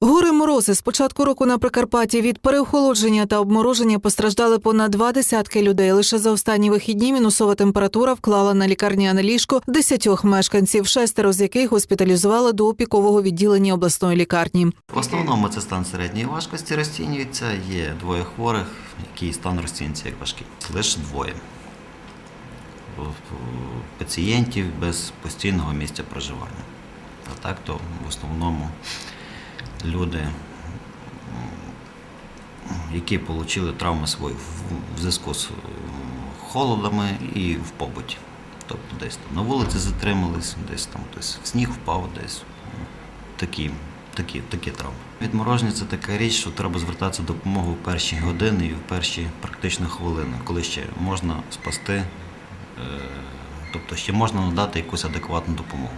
Гори морози з початку року на Прикарпатті від переохолодження та обмороження постраждали понад два десятки людей. Лише за останні вихідні мінусова температура вклала на лікарняне ліжко десятьох мешканців, шестеро з яких госпіталізували до опікового відділення обласної лікарні. В основному це стан середньої важкості розцінюється. Є двоє хворих, які стан розцінюється як важкий. Лише двоє пацієнтів без постійного місця проживання. А так то в основному люди, які отримали травми свої в- зв'язку з холодами і в побуті. Тобто десь там на вулиці затримались, десь там хтось в сніг впав, десь такі, такі, такі травми. Відмороження це така річ, що треба звертатися до допомоги в перші години і в перші практично хвилини, коли ще можна спасти, е, тобто ще можна надати якусь адекватну допомогу.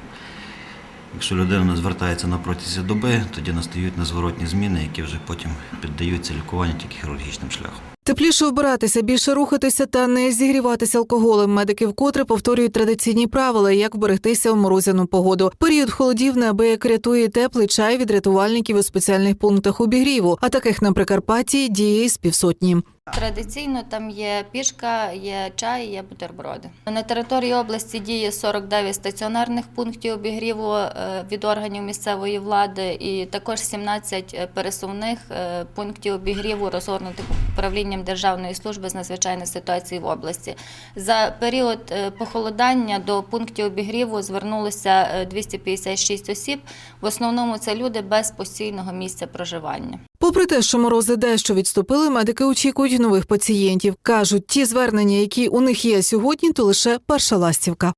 Якщо людина звертається на протязі доби, тоді настають незворотні зміни, які вже потім піддаються лікуванню тільки хірургічним шляхом. Тепліше вбиратися, більше рухатися та не зігріватися алкоголем. Медики вкотре повторюють традиційні правила, як вберегтися в морозяну погоду. Період холодів неабияк рятує теплий чай від рятувальників у спеціальних пунктах обігріву, а таких на Прикарпатті діє з півсотні. Традиційно там є пішка, є чай, є бутерброди. На території області діє 49 стаціонарних пунктів обігріву е, від органів місцевої влади, і також 17 пересувних е, пунктів обігріву, розгорнутих управлінням Державної служби з надзвичайних ситуацій в області. За період е, похолодання до пунктів обігріву звернулося е, 256 осіб. В основному це люди без постійного місця проживання. Попри те, що морози дещо відступили, медики очікують нових пацієнтів. кажуть, ті звернення, які у них є сьогодні, то лише перша ластівка.